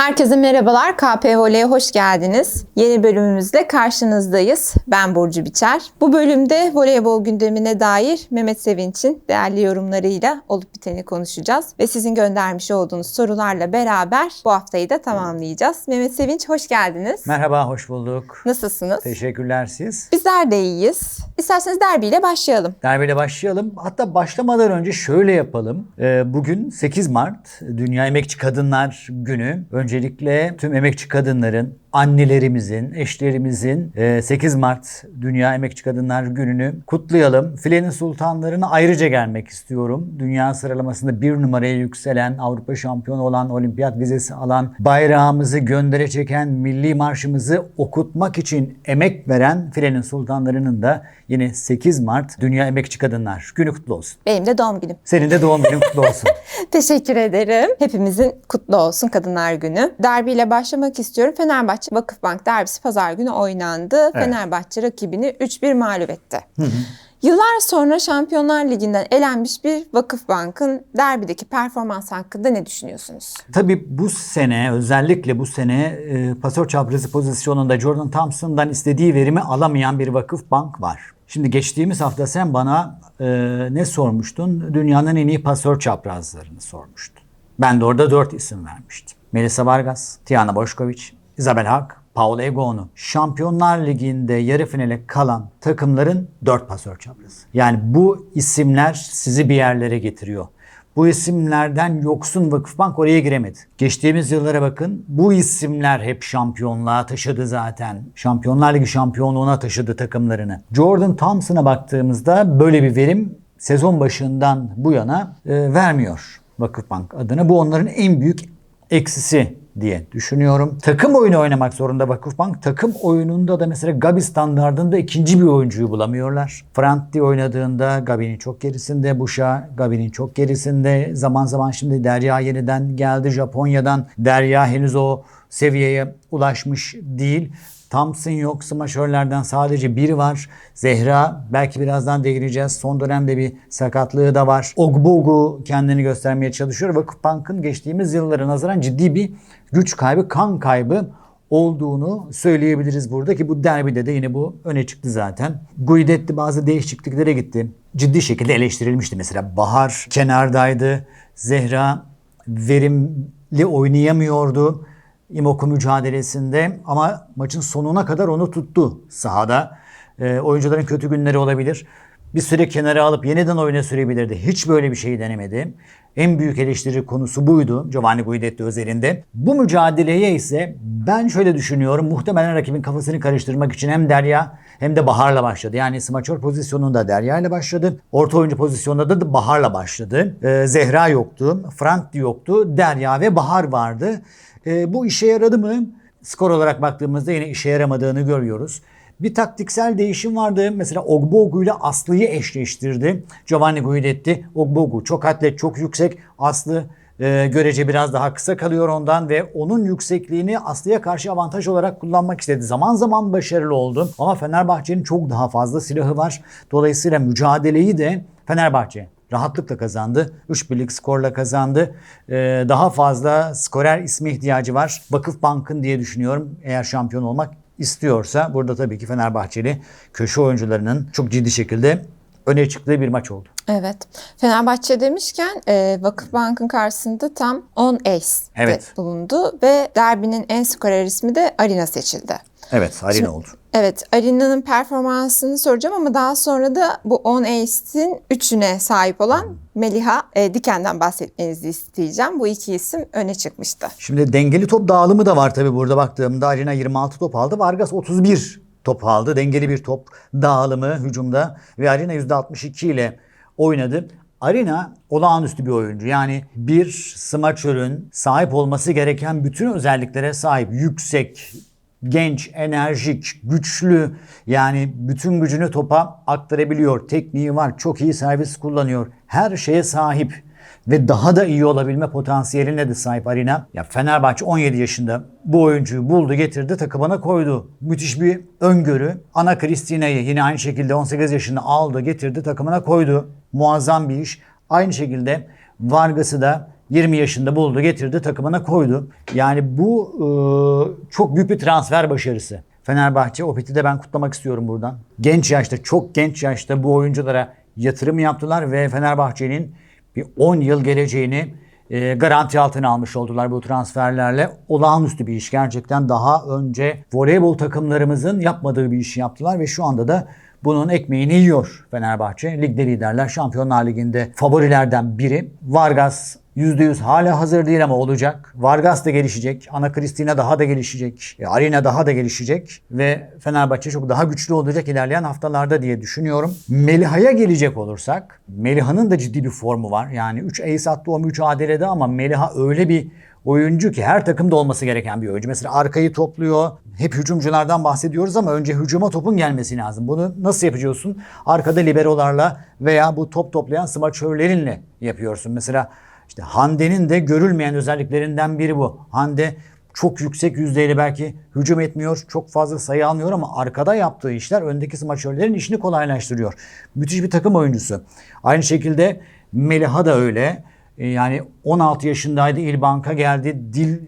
Herkese merhabalar. KP Vole'ye hoş geldiniz. Yeni bölümümüzle karşınızdayız. Ben Burcu Biçer. Bu bölümde voleybol gündemine dair Mehmet Sevinç'in değerli yorumlarıyla olup biteni konuşacağız. Ve sizin göndermiş olduğunuz sorularla beraber bu haftayı da tamamlayacağız. Mehmet Sevinç hoş geldiniz. Merhaba, hoş bulduk. Nasılsınız? Teşekkürler siz. Bizler de iyiyiz. İsterseniz derbiyle başlayalım. Derbiyle başlayalım. Hatta başlamadan önce şöyle yapalım. Ee, Bugün 8 Mart Dünya Emekçi Kadınlar Günü. Öncelikle tüm emekçi kadınların, annelerimizin, eşlerimizin e, 8 Mart Dünya Emekçi Kadınlar Günü'nü kutlayalım. Filenin sultanlarına ayrıca gelmek istiyorum. Dünya sıralamasında bir numaraya yükselen, Avrupa şampiyonu olan, olimpiyat vizesi alan, bayrağımızı göndere çeken, milli marşımızı okutmak için emek veren Filenin sultanlarının da yine 8 Mart Dünya Emekçi Kadınlar Günü kutlu olsun. Benim de doğum günüm. Senin de doğum günün kutlu olsun. Teşekkür ederim. Hepimizin kutlu olsun Kadınlar Günü. Derbiyle başlamak istiyorum. Fenerbahçe Vakıfbank derbisi pazar günü oynandı. Evet. Fenerbahçe rakibini 3-1 mağlup etti. Yıllar sonra Şampiyonlar Ligi'nden elenmiş bir Vakıfbank'ın derbideki performans hakkında ne düşünüyorsunuz? Tabii bu sene özellikle bu sene e, pasör çaprazı pozisyonunda Jordan Thompson'dan istediği verimi alamayan bir vakıf bank var. Şimdi geçtiğimiz hafta sen bana e, ne sormuştun? Dünyanın en iyi pasör çaprazlarını sormuştun. Ben de orada dört isim vermiştim. Melissa Vargas, Tiana Boşkovic, Isabel Hak, Paola Egonu. Şampiyonlar Ligi'nde yarı finale kalan takımların dört pasör çaprazı. Yani bu isimler sizi bir yerlere getiriyor. Bu isimlerden yoksun Vakıfbank oraya giremedi. Geçtiğimiz yıllara bakın. Bu isimler hep şampiyonluğa taşıdı zaten. Şampiyonlar Ligi şampiyonluğuna taşıdı takımlarını. Jordan Thompson'a baktığımızda böyle bir verim sezon başından bu yana e, vermiyor Vakıfbank adına. Bu onların en büyük eksisi diye düşünüyorum. Takım oyunu oynamak zorunda Vakıfbank. Takım oyununda da mesela Gabi standardında ikinci bir oyuncuyu bulamıyorlar. Franti oynadığında Gabi'nin çok gerisinde, Buşa Gabi'nin çok gerisinde. Zaman zaman şimdi Derya yeniden geldi Japonya'dan. Derya henüz o seviyeye ulaşmış değil. Thompson yok. Smaşörlerden sadece biri var. Zehra belki birazdan değineceğiz. Son dönemde bir sakatlığı da var. Ogbogu kendini göstermeye çalışıyor. Vakıfbank'ın geçtiğimiz yıllara nazaran ciddi bir güç kaybı, kan kaybı olduğunu söyleyebiliriz burada ki bu derbide de yine bu öne çıktı zaten. Guidetti bazı değişikliklere gitti. Ciddi şekilde eleştirilmişti. Mesela Bahar kenardaydı. Zehra verimli oynayamıyordu. İmoku mücadelesinde ama maçın sonuna kadar onu tuttu sahada. E, oyuncuların kötü günleri olabilir. Bir süre kenara alıp yeniden oyuna sürebilirdi. Hiç böyle bir şey denemedi. En büyük eleştiri konusu buydu Giovanni Guidetti özelinde. Bu mücadeleye ise ben şöyle düşünüyorum. Muhtemelen rakibin kafasını karıştırmak için hem Derya hem de Bahar'la başladı. Yani smaçör pozisyonunda Derya ile başladı. Orta oyuncu pozisyonunda da Bahar'la başladı. Ee, Zehra yoktu. Frank yoktu. Derya ve Bahar vardı. Ee, bu işe yaradı mı? Skor olarak baktığımızda yine işe yaramadığını görüyoruz. Bir taktiksel değişim vardı. Mesela Ogbogu ile Aslı'yı eşleştirdi. Giovanni Guidetti. Ogbogu çok atlet, çok yüksek. Aslı e, görece biraz daha kısa kalıyor ondan ve onun yüksekliğini Aslı'ya karşı avantaj olarak kullanmak istedi. Zaman zaman başarılı oldu ama Fenerbahçe'nin çok daha fazla silahı var. Dolayısıyla mücadeleyi de Fenerbahçe rahatlıkla kazandı. 3 birlik skorla kazandı. Ee, daha fazla skorer ismi ihtiyacı var. Vakıfbank'ın diye düşünüyorum eğer şampiyon olmak istiyorsa. Burada tabii ki Fenerbahçeli köşe oyuncularının çok ciddi şekilde öne çıktığı bir maç oldu. Evet. Fenerbahçe demişken e, Vakıfbank'ın karşısında tam 10 ace Evet. bulundu ve derbinin en skorer ismi de Arina seçildi. Evet, Arina oldu. Evet, Arina'nın performansını soracağım ama daha sonra da bu 10 ace'in 3'üne sahip olan Meliha e, Diken'den bahsetmenizi isteyeceğim. Bu iki isim öne çıkmıştı. Şimdi dengeli top dağılımı da var tabii burada baktığımda. Arina 26 top aldı. Vargas 31 top aldı. Dengeli bir top dağılımı hücumda ve Arina %62 ile oynadı. Arina olağanüstü bir oyuncu. Yani bir smaçörün sahip olması gereken bütün özelliklere sahip. Yüksek, genç, enerjik, güçlü yani bütün gücünü topa aktarabiliyor. Tekniği var, çok iyi servis kullanıyor. Her şeye sahip ve daha da iyi olabilme potansiyeline de sahip Arina. Ya Fenerbahçe 17 yaşında bu oyuncuyu buldu, getirdi, takımına koydu. Müthiş bir öngörü. Ana Kristina'yı yine aynı şekilde 18 yaşında aldı, getirdi, takımına koydu. Muazzam bir iş. Aynı şekilde Vargas'ı da 20 yaşında buldu, getirdi, takımına koydu. Yani bu e, çok büyük bir transfer başarısı. Fenerbahçe Opet'i de ben kutlamak istiyorum buradan. Genç yaşta, çok genç yaşta bu oyunculara yatırım yaptılar ve Fenerbahçe'nin bir 10 yıl geleceğini e, garanti altına almış oldular bu transferlerle. Olağanüstü bir iş. Gerçekten daha önce voleybol takımlarımızın yapmadığı bir işi yaptılar ve şu anda da bunun ekmeğini yiyor Fenerbahçe. Ligde liderler Şampiyonlar Ligi'nde favorilerden biri. Vargas %100 hala hazır değil ama olacak. Vargas da gelişecek. Ana Cristina daha da gelişecek. E, Arena daha da gelişecek. Ve Fenerbahçe çok daha güçlü olacak ilerleyen haftalarda diye düşünüyorum. Meliha'ya gelecek olursak. Meliha'nın da ciddi bir formu var. Yani 3 ace attı o 3 ADL'de ama Meliha öyle bir oyuncu ki her takımda olması gereken bir oyuncu. Mesela arkayı topluyor. Hep hücumculardan bahsediyoruz ama önce hücuma topun gelmesi lazım. Bunu nasıl yapıyorsun? Arkada liberolarla veya bu top toplayan smaçörlerinle yapıyorsun. Mesela işte Hande'nin de görülmeyen özelliklerinden biri bu. Hande çok yüksek yüzdeyle belki hücum etmiyor, çok fazla sayı almıyor ama arkada yaptığı işler öndeki smaçörlerin işini kolaylaştırıyor. Müthiş bir takım oyuncusu. Aynı şekilde Meliha da öyle. E, Yani 16 yaşındaydı İlbank'a geldi. Dil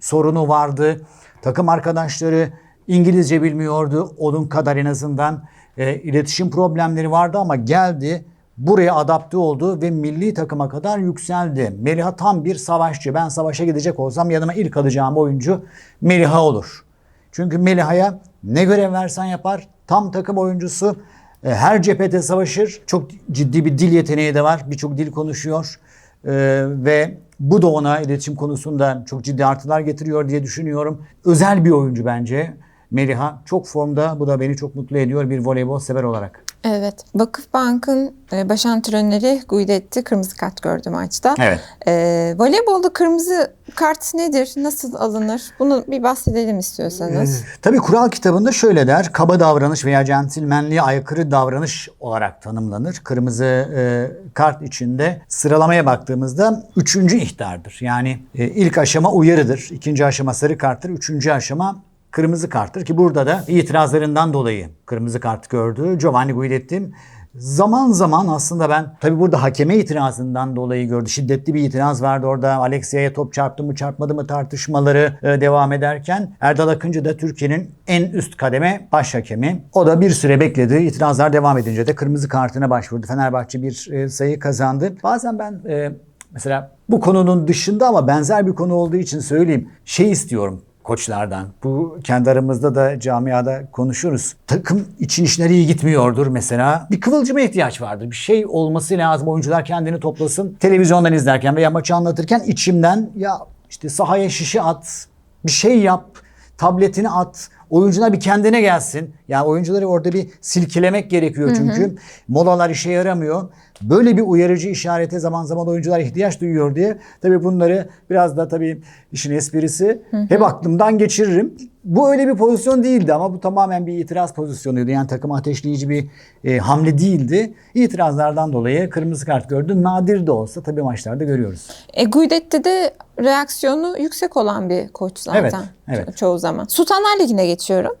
sorunu vardı. Takım arkadaşları İngilizce bilmiyordu. Onun kadar en azından e, iletişim problemleri vardı ama geldi. Buraya adapte oldu ve milli takıma kadar yükseldi. Meliha tam bir savaşçı. Ben savaşa gidecek olsam yanıma ilk alacağım oyuncu Meliha olur. Çünkü Meliha'ya ne görev versen yapar. Tam takım oyuncusu. E, Her cephede savaşır. Çok ciddi bir dil yeteneği de var. Birçok dil konuşuyor. E, ve bu da ona iletişim konusunda çok ciddi artılar getiriyor diye düşünüyorum. Özel bir oyuncu bence. Meliha çok formda. Bu da beni çok mutlu ediyor bir voleybol sever olarak. Evet. Vakıfbank'ın e, baş antrenörü Guidetti kırmızı kart gördü maçta. Evet. E, voleybolda kırmızı kart nedir? Nasıl alınır? Bunu bir bahsedelim istiyorsanız. Ee, tabii kural kitabında şöyle der. Kaba davranış veya centilmenliğe aykırı davranış olarak tanımlanır. Kırmızı e, kart içinde sıralamaya baktığımızda üçüncü ihtardır. Yani e, ilk aşama uyarıdır. ikinci aşama sarı karttır. Üçüncü aşama kırmızı karttır ki burada da itirazlarından dolayı kırmızı kart gördü. Giovanni Guidetti Zaman zaman aslında ben tabii burada hakeme itirazından dolayı gördü. Şiddetli bir itiraz vardı orada. Alexia'ya top çarptı mı çarpmadı mı tartışmaları e, devam ederken Erdal Akıncı da Türkiye'nin en üst kademe baş hakemi. O da bir süre bekledi. İtirazlar devam edince de kırmızı kartına başvurdu. Fenerbahçe bir e, sayı kazandı. Bazen ben e, mesela bu konunun dışında ama benzer bir konu olduğu için söyleyeyim. Şey istiyorum koçlardan. Bu kendi aramızda da camiada konuşuruz. Takım için işleri iyi gitmiyordur mesela. Bir kıvılcıma ihtiyaç vardır. Bir şey olması lazım. Oyuncular kendini toplasın. Televizyondan izlerken veya maçı anlatırken içimden ya işte sahaya şişe at, bir şey yap, tabletini at. Oyuncular bir kendine gelsin. Yani oyuncuları orada bir silkelemek gerekiyor çünkü. Molalar işe yaramıyor. Böyle bir uyarıcı işarete zaman zaman oyuncular ihtiyaç duyuyor diye. Tabii bunları biraz da tabii işin esprisi hep aklımdan geçiririm. Bu öyle bir pozisyon değildi ama bu tamamen bir itiraz pozisyonuydu. Yani takım ateşleyici bir e, hamle değildi. İtirazlardan dolayı kırmızı kart gördü. Nadir de olsa tabii maçlarda görüyoruz. E, Guidetti de reaksiyonu yüksek olan bir koç zaten Evet, evet. ço- çoğu zaman. Sultanlar Ligi'ne geçiyorum.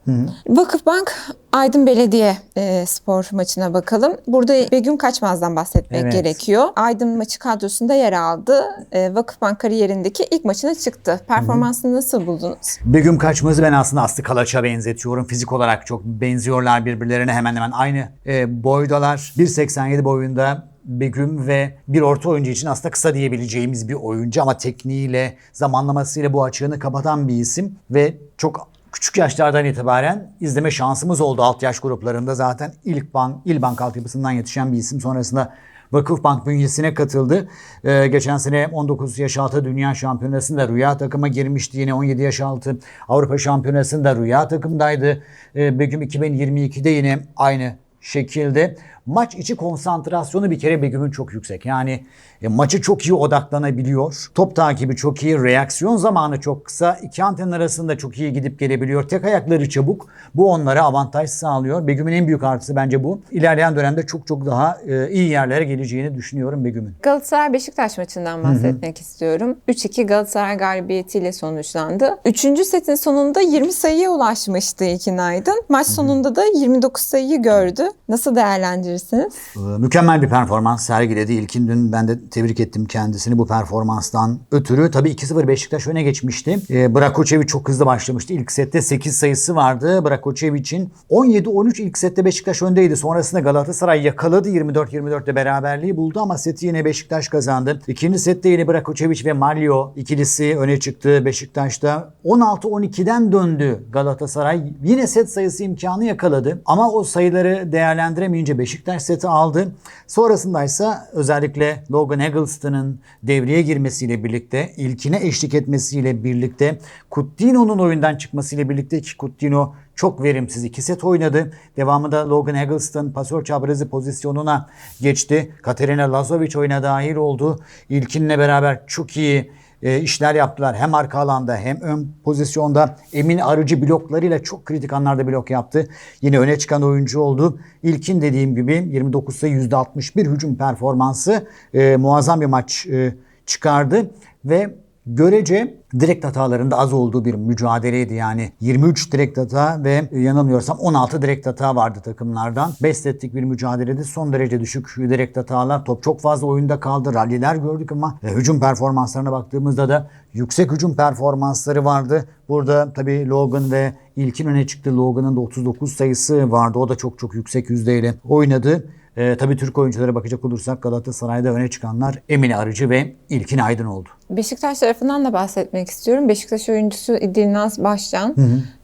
Vakıfbank Aydın Belediye e, spor maçına bakalım. Burada Begüm Kaçmaz'dan bahsetmek Evet. gerekiyor. Aydın maçı kadrosunda yer aldı. E, Vakıfbank kariyerindeki ilk maçına çıktı. Performansını nasıl buldunuz? Begüm Kaçmaz'ı ben aslında Aslı Kalaç'a benzetiyorum. Fizik olarak çok benziyorlar birbirlerine hemen hemen aynı e, boydalar. 1.87 boyunda Begüm ve bir orta oyuncu için aslında kısa diyebileceğimiz bir oyuncu ama tekniğiyle, zamanlamasıyla bu açığını kapatan bir isim ve çok küçük yaşlardan itibaren izleme şansımız oldu alt yaş gruplarında. Zaten ilk bank, İlbank altyapısından yetişen bir isim. Sonrasında Vakıfbank bünyesine katıldı. Ee, geçen sene 19 yaş altı Dünya Şampiyonası'nda Rüya takıma girmişti. Yine 17 yaş altı Avrupa Şampiyonası'nda Rüya takımdaydı. Ee, Begüm 2022'de yine aynı şekilde. Maç içi konsantrasyonu bir kere Begüm'ün çok yüksek. Yani e, maçı çok iyi odaklanabiliyor. Top takibi çok iyi. Reaksiyon zamanı çok kısa. İki anten arasında çok iyi gidip gelebiliyor. Tek ayakları çabuk. Bu onlara avantaj sağlıyor. Begüm'ün en büyük artısı bence bu. İlerleyen dönemde çok çok daha e, iyi yerlere geleceğini düşünüyorum Begüm'ün. Galatasaray Beşiktaş maçından bahsetmek istiyorum. 3-2 Galatasaray galibiyetiyle sonuçlandı. Üçüncü setin sonunda 20 sayıya ulaşmıştı İlkin Aydın. Maç sonunda da 29 sayıyı gördü. Nasıl değerlendirirsiniz değerlendirirsiniz? Ee, Mükemmel bir performans sergiledi. İlkin dün ben de tebrik ettim kendisini bu performanstan ötürü. Tabii 2-0 Beşiktaş öne geçmişti. Ee, Brakoçevic çok hızlı başlamıştı. İlk sette 8 sayısı vardı. Brakoçevic'in 17-13 ilk sette Beşiktaş öndeydi. Sonrasında Galatasaray yakaladı. 24-24'te beraberliği buldu ama seti yine Beşiktaş kazandı. İkinci sette yine Brakoçevic ve Malio ikilisi öne çıktı Beşiktaş'ta. 16-12'den döndü Galatasaray. Yine set sayısı imkanı yakaladı. Ama o sayıları değerlendiremeyince Beşiktaş seti aldı. Sonrasında ise özellikle Logan Eggleston'ın devreye girmesiyle birlikte, ilkine eşlik etmesiyle birlikte, Coutinho'nun oyundan çıkmasıyla birlikte ki Coutinho çok verimsiz iki set oynadı. Devamında Logan Eggleston pasör çaprazı pozisyonuna geçti. Katerina Lazovic oyuna dahil oldu. İlkinle beraber çok iyi e, işler yaptılar. Hem arka alanda hem ön pozisyonda Emin Arıcı bloklarıyla çok kritik anlarda blok yaptı. Yine öne çıkan oyuncu oldu. İlkin dediğim gibi 29 sayı %61 hücum performansı e, muazzam bir maç e, çıkardı ve görece direkt hatalarında az olduğu bir mücadeleydi. Yani 23 direkt hata ve yanılmıyorsam 16 direkt hata vardı takımlardan. 5 setlik bir mücadelede son derece düşük direkt hatalar. Top çok fazla oyunda kaldı. Ralliler gördük ama e, hücum performanslarına baktığımızda da yüksek hücum performansları vardı. Burada tabii Logan ve ilkin öne çıktı. Logan'ın da 39 sayısı vardı. O da çok çok yüksek yüzdeyle oynadı. Ee, tabii Türk oyunculara bakacak olursak Galatasaray'da öne çıkanlar Emine Arıcı ve İlkin Aydın oldu. Beşiktaş tarafından da bahsetmek istiyorum. Beşiktaş oyuncusu Dilnaz Başcan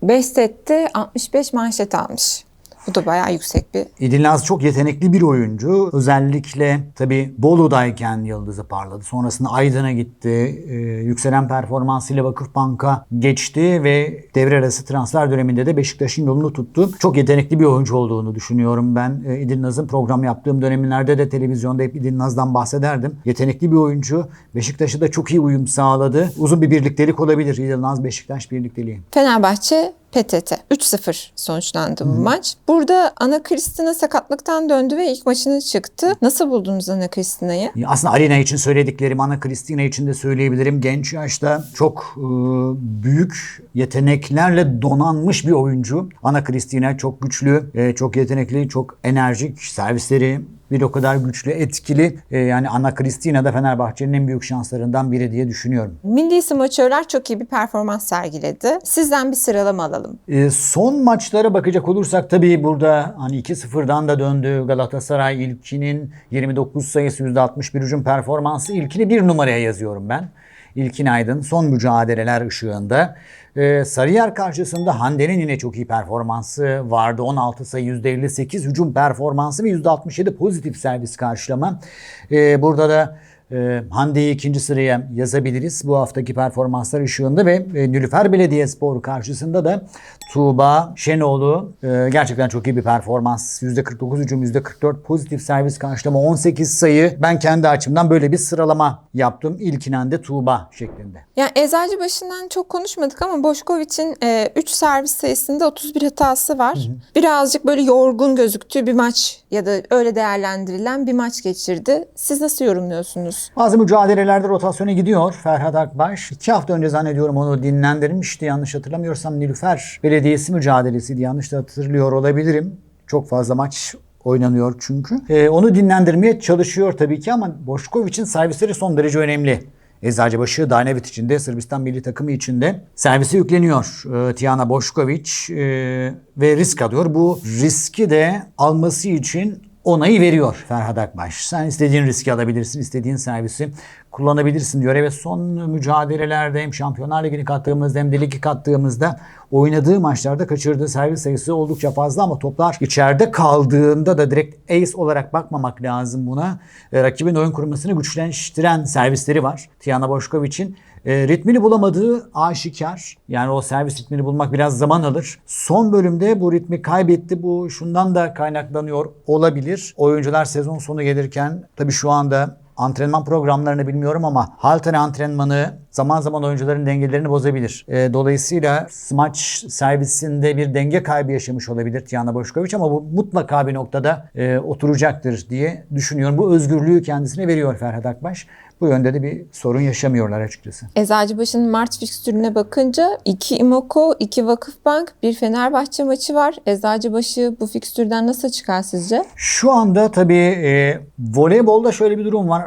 5 sette 65 manşet almış. Bu da bayağı yüksek bir İdilnaz çok yetenekli bir oyuncu. Özellikle tabii Bolu'dayken yıldızı parladı. Sonrasında Aydın'a gitti. Ee, yükselen performansıyla Vakıfbank'a geçti ve devre arası transfer döneminde de Beşiktaş'ın yolunu tuttu. Çok yetenekli bir oyuncu olduğunu düşünüyorum ben. Ee, İdilnaz'ın program yaptığım dönemlerde de televizyonda hep İdilnaz'dan bahsederdim. Yetenekli bir oyuncu. Beşiktaş'a da çok iyi uyum sağladı. Uzun bir birliktelik olabilir İdilnaz Beşiktaş birlikteliği. Fenerbahçe PTT 3-0 sonuçlandı bu maç. Burada Ana Kristina sakatlıktan döndü ve ilk maçını çıktı. Nasıl buldunuz Ana Kristina'yı? Aslında Arena için söylediklerim Ana Kristina için de söyleyebilirim. Genç yaşta çok e, büyük yeteneklerle donanmış bir oyuncu. Ana Kristina çok güçlü, e, çok yetenekli, çok enerjik servisleri bir o kadar güçlü, etkili. E, yani Ana Kristina da Fenerbahçe'nin en büyük şanslarından biri diye düşünüyorum. Milli smaçörler çok iyi bir performans sergiledi. Sizden bir sıralama alalım. E, son maçlara bakacak olursak tabii burada hani 2-0'dan da döndü Galatasaray ilkinin 29 sayısı %61 hücum performansı ilkini bir numaraya yazıyorum ben. İlkin Aydın son mücadeleler ışığında. Ee, Sarıyer karşısında Hande'nin yine çok iyi performansı vardı. 16 sayı %58 hücum performansı ve %67 pozitif servis karşılama. Ee, burada da e, Hande'yi ikinci sıraya yazabiliriz bu haftaki performanslar ışığında ve e, Nilüfer Belediyespor karşısında da Tuğba Şenoğlu e, gerçekten çok iyi bir performans. %49 hücum, %44 pozitif servis karşılama, 18 sayı. Ben kendi açımdan böyle bir sıralama yaptım. İlkinen de Tuğba şeklinde. Yani Eczacıbaşı'ndan çok konuşmadık ama Boşkoviç'in 3 servis sayısında 31 hatası var. Birazcık böyle yorgun gözüktüğü bir maç ya da öyle değerlendirilen bir maç geçirdi. Siz nasıl yorumluyorsunuz? Bazı mücadelelerde rotasyona gidiyor Ferhat Akbaş. İki hafta önce zannediyorum onu dinlendirmişti. Yanlış hatırlamıyorsam Nilüfer Belediyesi mücadelesiydi. Yanlış hatırlıyor olabilirim. Çok fazla maç oynanıyor çünkü. Ee, onu dinlendirmeye çalışıyor tabii ki ama Boşkoviç'in servisleri son derece önemli. Eczacıbaşı Danevet için de Sırbistan milli takımı için de servisi yükleniyor. Ee, Tijana Boşkoviç e, ve risk alıyor. Bu riski de alması için onayı veriyor Ferhat Akbaş. Sen istediğin riski alabilirsin, istediğin servisi kullanabilirsin diyor. Evet son mücadelelerde hem Şampiyonlar Ligi'ni kattığımızda hem de ligi kattığımızda oynadığı maçlarda kaçırdığı servis sayısı oldukça fazla ama toplar içeride kaldığında da direkt ace olarak bakmamak lazım buna. E, rakibin oyun kurmasını güçleştiren servisleri var. Tijana Boşkoviç'in. E, ritmini bulamadığı aşikar. Yani o servis ritmini bulmak biraz zaman alır. Son bölümde bu ritmi kaybetti. Bu şundan da kaynaklanıyor olabilir. Oyuncular sezon sonu gelirken tabii şu anda antrenman programlarını bilmiyorum ama halter antrenmanı zaman zaman oyuncuların dengelerini bozabilir. E, dolayısıyla smaç servisinde bir denge kaybı yaşamış olabilir Tijana Boşkoviç ama bu mutlaka bir noktada e, oturacaktır diye düşünüyorum. Bu özgürlüğü kendisine veriyor Ferhat Akbaş. Bu yönde de bir sorun yaşamıyorlar açıkçası. Eczacıbaşı'nın Mart fikstürüne bakınca iki İmoko, iki Vakıfbank, bir Fenerbahçe maçı var. Eczacıbaşı bu fikstürden nasıl çıkar sizce? Şu anda tabii e, voleybolda şöyle bir durum var.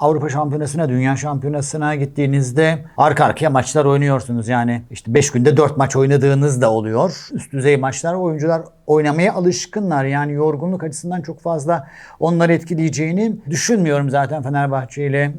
Avrupa Şampiyonası'na, Dünya Şampiyonası'na gittiğinizde arka arkaya maçlar oynuyorsunuz. Yani işte 5 günde 4 maç oynadığınız da oluyor. Üst düzey maçlar oyuncular oynamaya alışkınlar. Yani yorgunluk açısından çok fazla onları etkileyeceğini düşünmüyorum zaten Fenerbahçe ile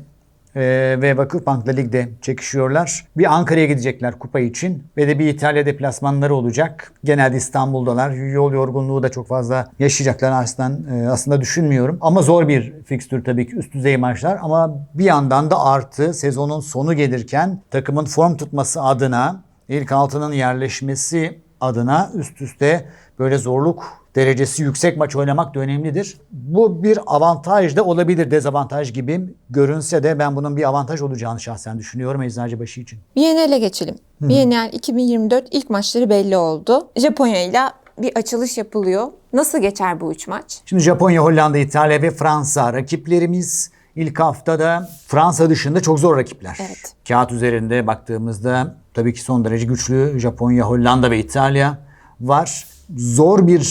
ee, ve Vakıfbank'la ligde çekişiyorlar. Bir Ankara'ya gidecekler kupa için ve de bir İtalya deplasmanları olacak. Genelde İstanbul'dalar. Yol yorgunluğu da çok fazla yaşayacaklar aslında, e, aslında düşünmüyorum. Ama zor bir fikstür tabii ki üst düzey maçlar ama bir yandan da artı sezonun sonu gelirken takımın form tutması adına ilk altının yerleşmesi adına üst üste böyle zorluk derecesi yüksek maç oynamak da önemlidir. Bu bir avantaj da olabilir. Dezavantaj gibi görünse de ben bunun bir avantaj olacağını şahsen düşünüyorum Eczacıbaşı için. Biennale geçelim. Biennale 2024 ilk maçları belli oldu. Japonya ile bir açılış yapılıyor. Nasıl geçer bu üç maç? Şimdi Japonya, Hollanda, İtalya ve Fransa rakiplerimiz. İlk haftada Fransa dışında çok zor rakipler. Evet. Kağıt üzerinde baktığımızda tabii ki son derece güçlü Japonya, Hollanda ve İtalya var. Zor bir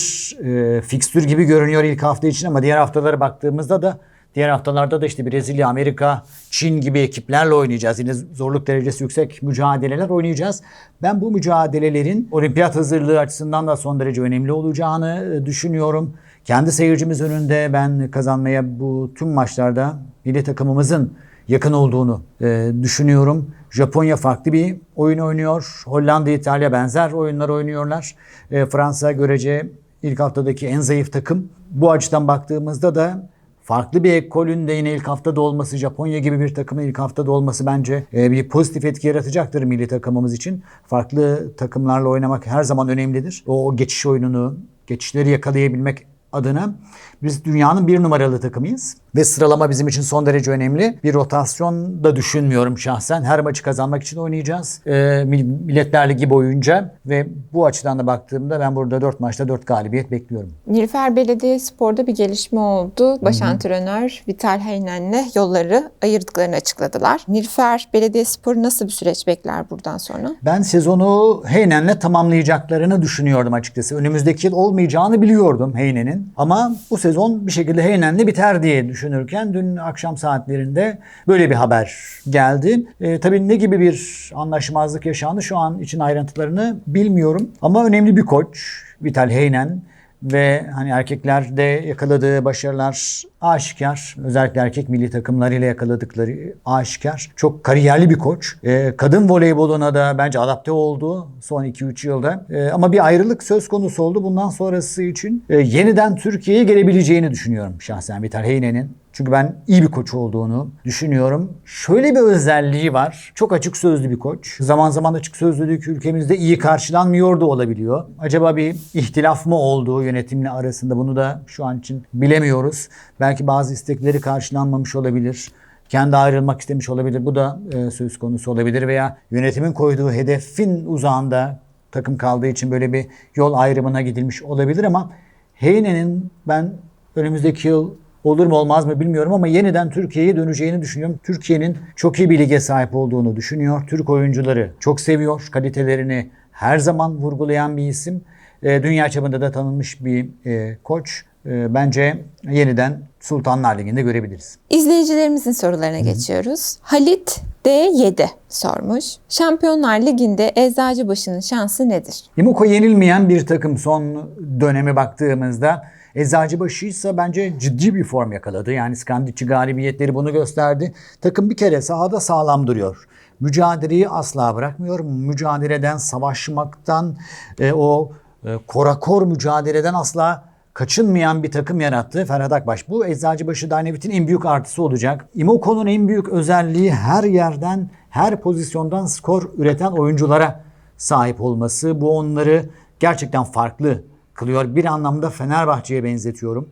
e, fikstür gibi görünüyor ilk hafta için ama diğer haftalara baktığımızda da diğer haftalarda da işte Brezilya, Amerika, Çin gibi ekiplerle oynayacağız. Yine zorluk derecesi yüksek mücadeleler oynayacağız. Ben bu mücadelelerin olimpiyat hazırlığı açısından da son derece önemli olacağını e, düşünüyorum. Kendi seyircimiz önünde ben kazanmaya bu tüm maçlarda milli takımımızın yakın olduğunu e, düşünüyorum. Japonya farklı bir oyun oynuyor. Hollanda, İtalya benzer oyunlar oynuyorlar. E, Fransa görece ilk haftadaki en zayıf takım. Bu açıdan baktığımızda da farklı bir ekolün de yine ilk haftada olması, Japonya gibi bir takımın ilk haftada olması bence e, bir pozitif etki yaratacaktır milli takımımız için. Farklı takımlarla oynamak her zaman önemlidir. O, geçiş oyununu, geçişleri yakalayabilmek adına biz dünyanın bir numaralı takımıyız. Ve sıralama bizim için son derece önemli. Bir rotasyon da düşünmüyorum şahsen. Her maçı kazanmak için oynayacağız. Ee, Milletler Ligi boyunca ve bu açıdan da baktığımda ben burada 4 maçta 4 galibiyet bekliyorum. Nilüfer Belediye Spor'da bir gelişme oldu. Baş antrenör Vital Heynen'le yolları ayırdıklarını açıkladılar. Nilüfer Belediye Spor nasıl bir süreç bekler buradan sonra? Ben sezonu Heynen'le tamamlayacaklarını düşünüyordum açıkçası. Önümüzdeki yıl olmayacağını biliyordum Heynen'in. Ama bu sezon bir şekilde Heynen'le biter diye düşünürken dün akşam saatlerinde böyle bir haber geldi. E, tabii ne gibi bir anlaşmazlık yaşandı şu an için ayrıntılarını bilmiyorum. Ama önemli bir koç Vital Heynen ve hani erkeklerde yakaladığı başarılar aşikar. Özellikle erkek milli takımlarıyla yakaladıkları aşikar. Çok kariyerli bir koç. Ee, kadın voleyboluna da bence adapte oldu son 2-3 yılda. Ee, ama bir ayrılık söz konusu oldu. Bundan sonrası için e, yeniden Türkiye'ye gelebileceğini düşünüyorum şahsen Vital Heynen'in. Çünkü ben iyi bir koç olduğunu düşünüyorum. Şöyle bir özelliği var. Çok açık sözlü bir koç. Zaman zaman açık sözlülük ülkemizde iyi karşılanmıyor da olabiliyor. Acaba bir ihtilaf mı oldu yönetimle arasında bunu da şu an için bilemiyoruz. Belki bazı istekleri karşılanmamış olabilir. Kendi ayrılmak istemiş olabilir. Bu da e, söz konusu olabilir veya yönetimin koyduğu hedefin uzağında takım kaldığı için böyle bir yol ayrımına gidilmiş olabilir ama Heynen'in ben önümüzdeki yıl olur mu olmaz mı bilmiyorum ama yeniden Türkiye'ye döneceğini düşünüyorum. Türkiye'nin çok iyi bir lige sahip olduğunu düşünüyor. Türk oyuncuları çok seviyor. Kalitelerini her zaman vurgulayan bir isim. E, dünya çapında da tanınmış bir e, koç. E, bence yeniden Sultanlar Ligi'nde görebiliriz. İzleyicilerimizin sorularına geçiyoruz. Halit D7 sormuş. Şampiyonlar Ligi'nde Eczacıbaşı'nın şansı nedir? İmuko yenilmeyen bir takım son döneme baktığımızda Eczacıbaşı ise bence ciddi bir form yakaladı. Yani Skanditçi galibiyetleri bunu gösterdi. Takım bir kere sahada sağlam duruyor. Mücadeleyi asla bırakmıyor. Mücadeleden, savaşmaktan, e, o e, korakor mücadeleden asla kaçınmayan bir takım yarattı Ferhat Akbaş. Bu Eczacıbaşı Dynamite'in en büyük artısı olacak. Imoko'nun en büyük özelliği her yerden, her pozisyondan skor üreten oyunculara sahip olması. Bu onları gerçekten farklı kılıyor. Bir anlamda Fenerbahçe'ye benzetiyorum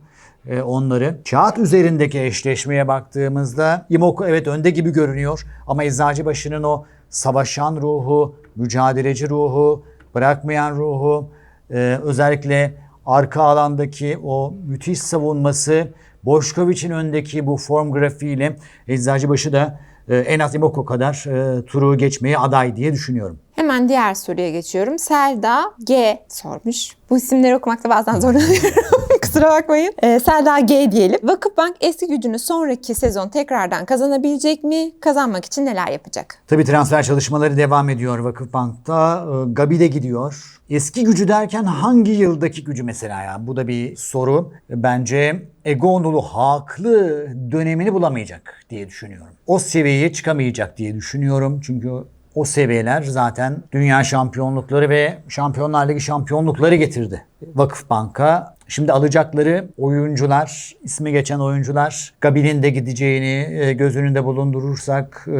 e, onları. Kağıt üzerindeki eşleşmeye baktığımızda Imoko evet önde gibi görünüyor ama Eczacıbaşı'nın o savaşan ruhu, mücadeleci ruhu, bırakmayan ruhu, e, özellikle arka alandaki o müthiş savunması Boşkoviç'in öndeki bu form grafiğiyle Eczacıbaşı da e, en az Imoko kadar turu geçmeye aday diye düşünüyorum. Hemen diğer soruya geçiyorum. Selda G sormuş. Bu isimleri okumakta bazen zorlanıyorum. Kusura bakmayın. Ee, Selda G diyelim. Vakıfbank eski gücünü sonraki sezon tekrardan kazanabilecek mi? Kazanmak için neler yapacak? Tabii transfer çalışmaları devam ediyor Vakıfbank'ta. E, Gabi de gidiyor. Eski gücü derken hangi yıldaki gücü mesela ya? Bu da bir soru. Bence Egonulu haklı dönemini bulamayacak diye düşünüyorum. O seviyeye çıkamayacak diye düşünüyorum. Çünkü o seviyeler zaten dünya şampiyonlukları ve Şampiyonlar Ligi şampiyonlukları getirdi Vakıfbank'a. Şimdi alacakları oyuncular, ismi geçen oyuncular, Gabi'nin de gideceğini e, göz önünde bulundurursak e,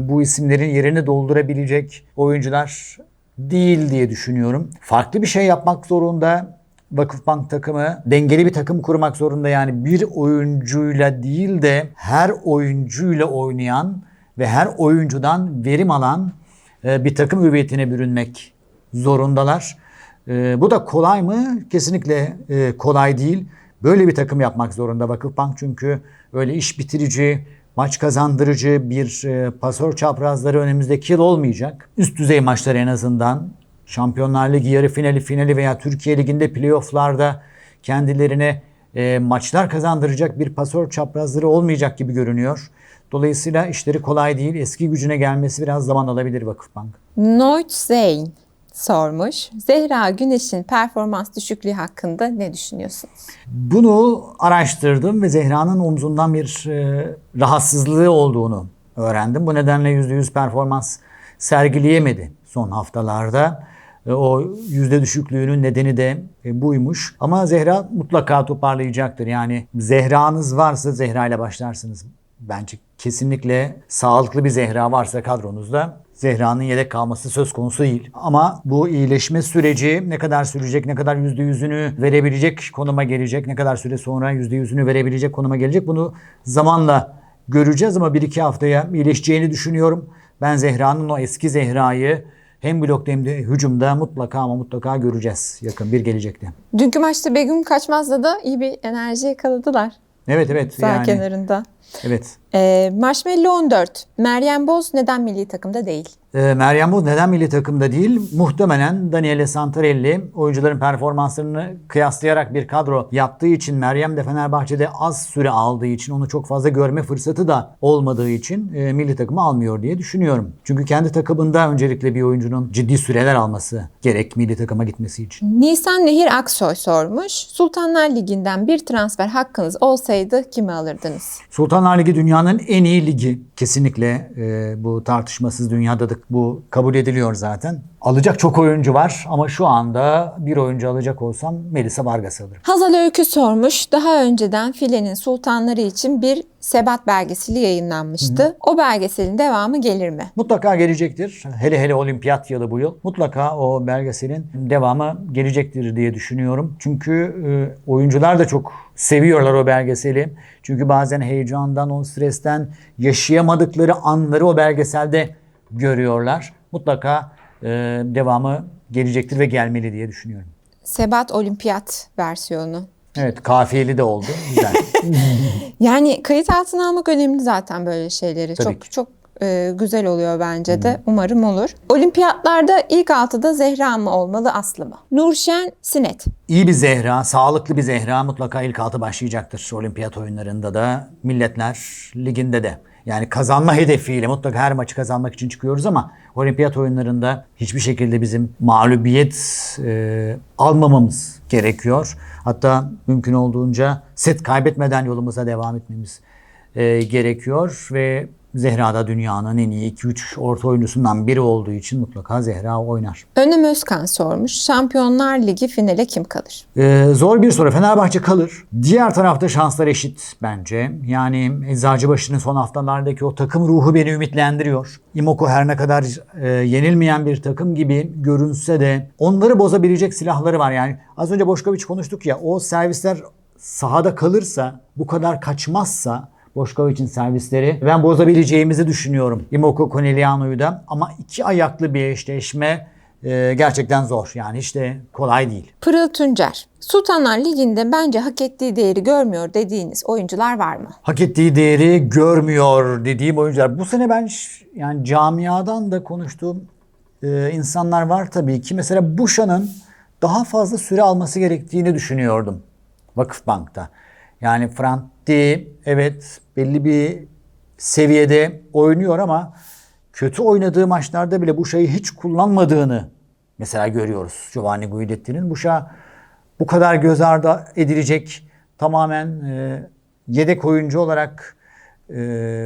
bu isimlerin yerini doldurabilecek oyuncular değil diye düşünüyorum. Farklı bir şey yapmak zorunda. Vakıfbank takımı dengeli bir takım kurmak zorunda yani bir oyuncuyla değil de her oyuncuyla oynayan ve her oyuncudan verim alan e, bir takım hüviyetine bürünmek zorundalar. E, Bu da kolay mı? Kesinlikle e, kolay değil. Böyle bir takım yapmak zorunda Vakıfbank çünkü öyle iş bitirici, maç kazandırıcı bir pasör çaprazları önümüzdeki yıl olmayacak. Üst düzey maçlar en azından. Şampiyonlar Ligi yarı finali, finali veya Türkiye Ligi'nde playofflarda kendilerine e, maçlar kazandıracak bir pasör çaprazları olmayacak gibi görünüyor. Dolayısıyla işleri kolay değil. Eski gücüne gelmesi biraz zaman alabilir Vakıfbank. Noit Zeyn sormuş. Zehra Güneş'in performans düşüklüğü hakkında ne düşünüyorsunuz? Bunu araştırdım ve Zehra'nın omzundan bir e, rahatsızlığı olduğunu öğrendim. Bu nedenle %100 performans sergileyemedi son haftalarda. E, o yüzde düşüklüğünün nedeni de e, buymuş. Ama Zehra mutlaka toparlayacaktır. Yani Zehra'nız varsa Zehra ile başlarsınız. Bence kesinlikle sağlıklı bir Zehra varsa kadronuzda Zehra'nın yedek kalması söz konusu değil. Ama bu iyileşme süreci ne kadar sürecek, ne kadar yüzde yüzünü verebilecek konuma gelecek, ne kadar süre sonra yüzde yüzünü verebilecek konuma gelecek bunu zamanla göreceğiz ama bir iki haftaya iyileşeceğini düşünüyorum. Ben Zehra'nın o eski Zehra'yı hem blokta hem de hücumda mutlaka ama mutlaka göreceğiz yakın bir gelecekte. Dünkü maçta Begüm Kaçmaz'da da iyi bir enerji yakaladılar. Evet evet. Sağ yani, kenarında. Evet. Ee, Marshmallow 14. Meryem Boz neden milli takımda değil? Ee, Meryem Boz neden milli takımda değil? Muhtemelen Daniele Santarelli oyuncuların performanslarını kıyaslayarak bir kadro yaptığı için Meryem de Fenerbahçe'de az süre aldığı için onu çok fazla görme fırsatı da olmadığı için e, milli takımı almıyor diye düşünüyorum. Çünkü kendi takımında öncelikle bir oyuncunun ciddi süreler alması gerek milli takıma gitmesi için. Nisan Nehir Aksoy sormuş. Sultanlar Ligi'nden bir transfer hakkınız olsaydı kimi alırdınız? Sultanlar Ligi dünyanın en iyi ligi. Kesinlikle e, bu tartışmasız dünyada da bu kabul ediliyor zaten. Alacak çok oyuncu var ama şu anda bir oyuncu alacak olsam Melisa Vargas alırım. Hazal Öykü sormuş. Daha önceden Filenin Sultanları için bir sebat belgeseli yayınlanmıştı. O belgeselin devamı gelir mi? Mutlaka gelecektir. Hele hele olimpiyat yılı bu yıl. Mutlaka o belgeselin devamı gelecektir diye düşünüyorum. Çünkü e, oyuncular da çok seviyorlar o belgeseli. Çünkü bazen heyecandan, o stresten yaşayamadıkları anları o belgeselde görüyorlar. Mutlaka e, devamı gelecektir ve gelmeli diye düşünüyorum. Sebat Olimpiyat versiyonu. Evet kafiyeli de oldu. Güzel. Yani kayıt altına almak önemli zaten böyle şeyleri. Tabii çok ki. çok e, güzel oluyor bence de. Umarım olur. Olimpiyatlarda ilk altıda Zehra mı olmalı Aslı mı? Nurşen Sinet. İyi bir Zehra, sağlıklı bir Zehra mutlaka ilk altı başlayacaktır olimpiyat oyunlarında da, Milletler Ligi'nde de. Yani kazanma hedefiyle mutlaka her maçı kazanmak için çıkıyoruz ama olimpiyat oyunlarında hiçbir şekilde bizim mağlubiyet e, almamamız gerekiyor. Hatta mümkün olduğunca set kaybetmeden yolumuza devam etmemiz e, gerekiyor ve Zehra da dünyanın en iyi 2-3 orta oyuncusundan biri olduğu için mutlaka Zehra oynar. Önem Özkan sormuş. Şampiyonlar Ligi finale kim kalır? Ee, zor bir soru. Fenerbahçe kalır. Diğer tarafta şanslar eşit bence. Yani Eczacıbaşı'nın son haftalardaki o takım ruhu beni ümitlendiriyor. Imoko her ne kadar e, yenilmeyen bir takım gibi görünse de onları bozabilecek silahları var. Yani az önce Boşkoviç konuştuk ya o servisler sahada kalırsa bu kadar kaçmazsa Boşkoviç'in servisleri ben bozabileceğimizi düşünüyorum. Imoko Corneliano'yu da ama iki ayaklı bir eşleşme e, gerçekten zor. Yani de kolay değil. Pırıl Tuncer. Sultanlar Ligi'nde bence hak ettiği değeri görmüyor dediğiniz oyuncular var mı? hak ettiği değeri görmüyor dediğim oyuncular. Bu sene ben yani camiadan da konuştuğum e, insanlar var tabii ki. Mesela Buşa'nın daha fazla süre alması gerektiğini düşünüyordum Vakıfbank'ta. Yani Franti evet belli bir seviyede oynuyor ama kötü oynadığı maçlarda bile Buşa'yı hiç kullanmadığını mesela görüyoruz Giovanni Guidetti'nin. Buşa bu kadar göz ardı edilecek tamamen e, yedek oyuncu olarak e,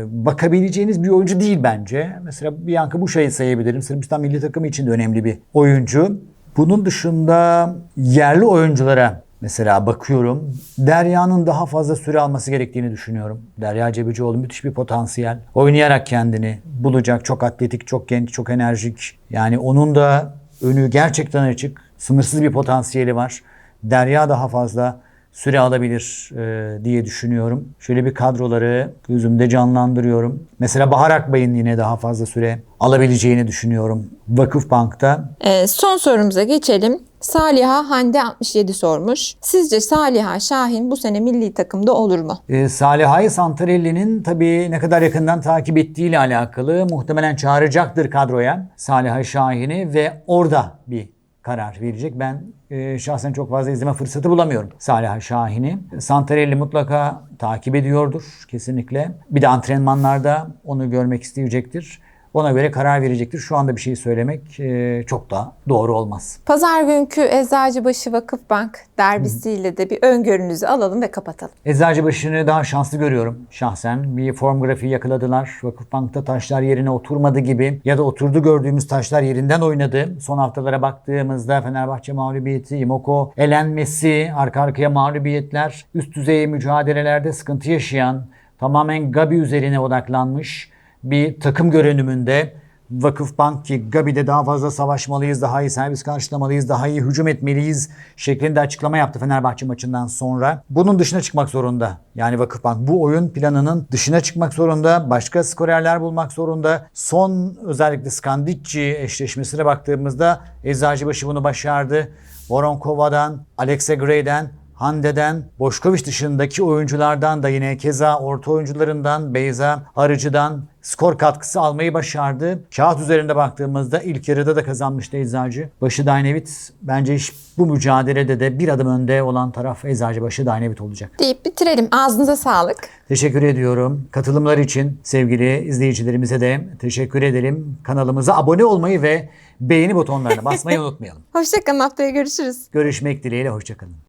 bakabileceğiniz bir oyuncu değil bence. Mesela Bianca Buşa'yı sayabilirim. Sırbistan milli takımı için de önemli bir oyuncu. Bunun dışında yerli oyunculara mesela bakıyorum. Derya'nın daha fazla süre alması gerektiğini düşünüyorum. Derya Cebicioğlu müthiş bir potansiyel. Oynayarak kendini bulacak. Çok atletik, çok genç, çok enerjik. Yani onun da önü gerçekten açık. Sınırsız bir potansiyeli var. Derya daha fazla süre alabilir e, diye düşünüyorum. Şöyle bir kadroları gözümde canlandırıyorum. Mesela Bahar Akbay'ın yine daha fazla süre alabileceğini düşünüyorum Vakıfbank'ta. Ee, son sorumuza geçelim. Saliha Hande 67 sormuş. Sizce Saliha Şahin bu sene milli takımda olur mu? E, Saliha'yı Santarelli'nin tabii ne kadar yakından takip ettiğiyle alakalı muhtemelen çağıracaktır kadroya Saliha Şahin'i ve orada bir karar verecek. Ben e, şahsen çok fazla izleme fırsatı bulamıyorum Saliha Şahin'i. Santarelli mutlaka takip ediyordur kesinlikle. Bir de antrenmanlarda onu görmek isteyecektir. Ona göre karar verecektir. Şu anda bir şey söylemek e, çok da doğru olmaz. Pazar günkü Eczacıbaşı Vakıfbank derbisiyle de bir öngörünüzü alalım ve kapatalım. Eczacıbaşı'nı daha şanslı görüyorum şahsen. Bir form grafiği yakaladılar. Vakıfbank'ta taşlar yerine oturmadı gibi ya da oturdu gördüğümüz taşlar yerinden oynadı. Son haftalara baktığımızda Fenerbahçe mağlubiyeti, Imoko elenmesi, arka arkaya mağlubiyetler, üst düzey mücadelelerde sıkıntı yaşayan, tamamen Gabi üzerine odaklanmış bir takım görünümünde Vakıfbank ki Gabi'de daha fazla savaşmalıyız, daha iyi servis karşılamalıyız, daha iyi hücum etmeliyiz şeklinde açıklama yaptı Fenerbahçe maçından sonra. Bunun dışına çıkmak zorunda. Yani Vakıfbank bu oyun planının dışına çıkmak zorunda. Başka skorerler bulmak zorunda. Son özellikle Skandicci eşleşmesine baktığımızda Eczacıbaşı bunu başardı. Voronkova'dan, Alexa Gray'den Hande'den, Boşkoviç dışındaki oyunculardan da yine keza orta oyuncularından Beyza Arıcı'dan skor katkısı almayı başardı. Kağıt üzerinde baktığımızda ilk yarıda da kazanmıştı Eczacı. Başı Dynevit bence iş bu mücadelede de bir adım önde olan taraf Eczacıbaşı Dynevit olacak. Deyip bitirelim. Ağzınıza sağlık. Teşekkür ediyorum. Katılımlar için sevgili izleyicilerimize de teşekkür edelim. Kanalımıza abone olmayı ve beğeni butonlarına basmayı unutmayalım. Hoşçakalın. Haftaya görüşürüz. Görüşmek dileğiyle. Hoşçakalın.